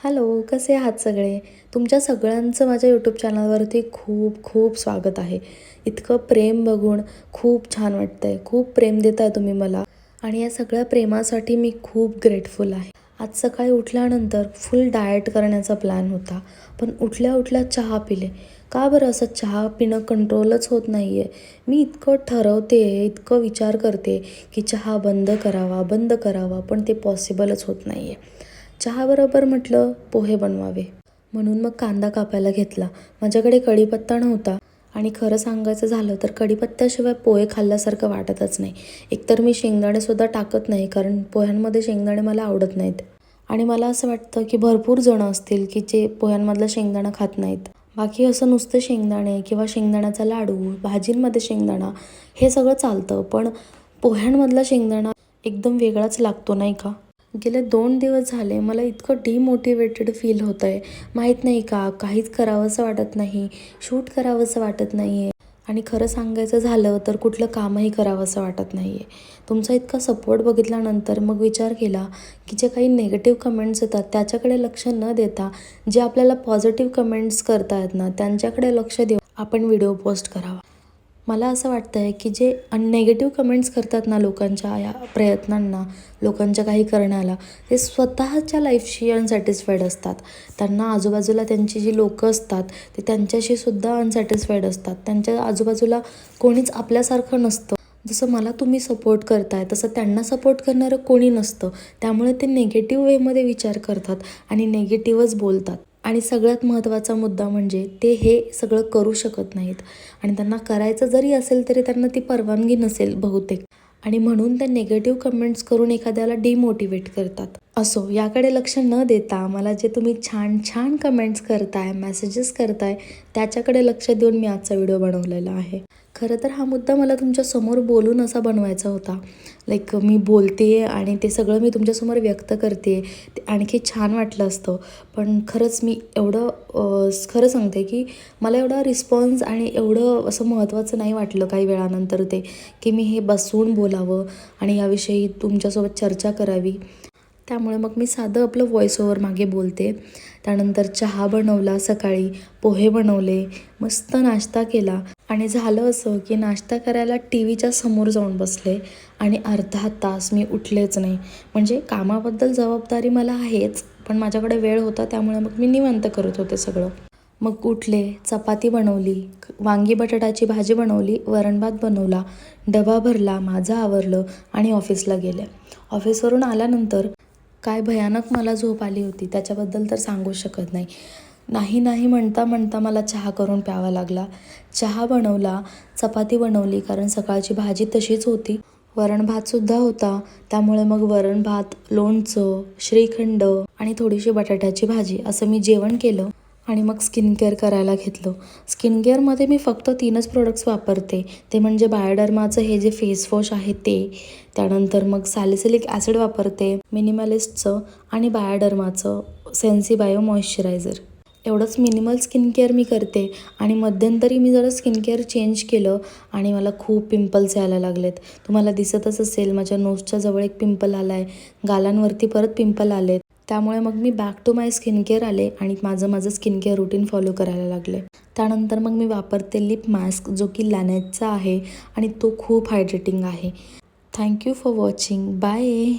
Hello कसे आहात सगळे? तुमच्या सगळ्यांचं माझ्या यूट्यूब चॅनलवरती खूप खूप स्वागत आहे. इतकं प्रेम बघून खूप छान वाटतं आहे खूप प्रेम देत आहे तुम्ही मला. आणि या सगळ्या प्रेमासाठी मी खूप ग्रेटफुल आहे. आज सकाळी उठल्यानंतर फुल डाएट करण्याचा प्लॅन होता. पण उठल्या उठल्या चहा पिले. का बरं असं चहा पिणं कंट्रोलच होत नाही आहे मी इतकं ठरवते इतकं विचार करते की चहा बंद करावा बंद करावा पण ते पॉसिबलच होत नाही आहे चहाबरोबर म्हटलं पोहे बनवावे. म्हणून मग कांदा कापायला घेतला. माझ्याकडे कढीपत्ता नव्हता आणि खरं सांगायचं झालं तर कढीपत्त्याशिवाय पोहे खाल्ल्यासारखं वाटतच नाही. एकतर मी शेंगदाणेसुद्धा टाकत नाही कारण पोह्यांमध्ये शेंगदाणे मला आवडत नाहीत. आणि मला असं वाटतं की भरपूर जणं असतील की जे पोह्यांमधलं शेंगदाणा खात नाहीत. बाकी असं नुसतं शेंगदाणे किंवा शेंगदाण्याचा लाडू भाजींमध्ये शेंगदाणा हे सगळं चालतं. पण पोह्यांमधला शेंगदाणा एकदम वेगळाच लागतो नाही का? गेले दोन दिवस झाले मला इतकं डिमोटिवेटेड फील होतं आहे माहीत नाही का काहीच करावंसं वाटत नाही शूट करावंसं वाटत नाही आहे आणि खरं सांगायचं झालं तर कुठलं कामही करावंसं वाटत नाही आहे तुमचा इतका सपोर्ट बघितल्यानंतर मग विचार केला की जे काही नेगेटिव्ह कमेंट्स येतात त्याच्याकडे लक्ष न देता जे आपल्याला पॉझिटिव्ह कमेंट्स करतायत ना त्यांच्याकडे लक्ष देऊ आपण व्हिडिओ पोस्ट करावा. मला असं वाटतं आहे की जे नेगेटिव्ह कमेंट्स करतात ना लोकांच्या या प्रयत्नांना लोकांच्या काही करण्याला ते स्वतःच्या लाईफशी अनसॅटिस्फाईड असतात. त्यांना आजूबाजूला त्यांची जी लोकं असतात ते त्यांच्याशी सुद्धा अनसॅटिस्फाईड असतात. त्यांच्या आजूबाजूला कोणीच आपल्यासारखं नसतं. जसं मला तुम्ही सपोर्ट करताय तसं त्यांना सपोर्ट करणारं कोणी नसतं. त्यामुळे ते निगेटिव्ह वेमध्ये विचार करतात आणि निगेटिव्हच बोलतात. आणि सगळ्यात महत्त्वाचा मुद्दा म्हणजे ते हे सगळं करू शकत नाहीत. आणि त्यांना करायचं जरी असेल तरी त्यांना ती परवानगी नसेल बहुतेक. आणि म्हणून ते निगेटिव्ह कमेंट्स करून एखाद्याला डिमोटिवेट करतात. असो याकडे लक्ष न देता मला जे तुम्ही छान छान कमेंट्स करताय मेसेजेस करताय त्याच्याकडे लक्ष देऊन मी आजचा व्हिडिओ बनवलेला आहे. खरं तर हा मुद्दा मला तुमच्यासमोर बोलून असा बनवायचा होता. लाईक मी बोलते आणि ते सगळं मी तुमच्यासमोर व्यक्त करते ते आणखी छान वाटलं असतं. पण खरंच मी एवढं खरं सांगते की मला एवढा रिस्पॉन्स आणि एवढं असं महत्त्वाचं नाही वाटलं काही वेळानंतर ते की मी हे बसून बोलावं आणि याविषयी तुमच्यासोबत चर्चा करावी. त्यामुळे मग मी साधं आपलं व्हॉईस ओव्हर मागे बोलते. त्यानंतर चहा बनवला सकाळी पोहे बनवले मस्त नाश्ता केला. आणि झालं असं की नाश्ता करायला टी व्हीच्या समोर जाऊन बसले आणि अर्धा तास मी उठलेच नाही. म्हणजे कामाबद्दल जबाबदारी मला आहेच पण माझ्याकडे वेळ होता त्यामुळे मग मी निवांत करत होते सगळं. मग उठले चपाती बनवली वांगी बटाटाची भाजी बनवली वरणभात बनवला डबा भरला माझं आवरलं आणि ऑफिसला गेले. ऑफिसवरून आल्यानंतर काय भयानक मला झोप आली होती त्याच्याबद्दल तर सांगू शकत नाही. नाही नाही म्हणता म्हणता मला चहा करून प्यावा लागला. चहा बनवला चपाती बनवली कारण सकाळची भाजी तशीच होती. वरण भातसुद्धा होता. त्यामुळे मग वरण भात लोणचं श्रीखंड आणि थोडीशी बटाट्याची भाजी असं मी जेवण केलं आणि मग स्किन केअर करायला घेतलं. स्किन केअरमध्ये मी फक्त तीनच प्रोडक्ट्स वापरते. ते म्हणजे बायोडर्माचं हे जे फेस वॉश आहे ते. त्यानंतर मग सॅलिसिलिक ॲसिड वापरते मिनिमलिस्टचं आणि बायोडर्माचं सेन्सी बायो मॉइश्चरायझर. एवढंच मिनिमल स्किन केअर मी करते. आणि मध्यंतरी मी जरा स्किन केअर चेंज केलं आणि मला खूप पिंपल्स यायला लागलेत. तुम्हाला दिसतच असेल माझ्या नोजच्या जवळ एक पिंपल आला आहे गालांवरती परत पिंपल आलेत. त्यामुळे मग मी back to my skin care आले आणि माझं माझं स्किन केअर रुटीन फॉलो करायला लागले. त्यानंतर मग मी वापरते लिप मास्क जो की लॅनेटचा आहे आणि तो खूप हायड्रेटिंग आहे. Thank you for watching bye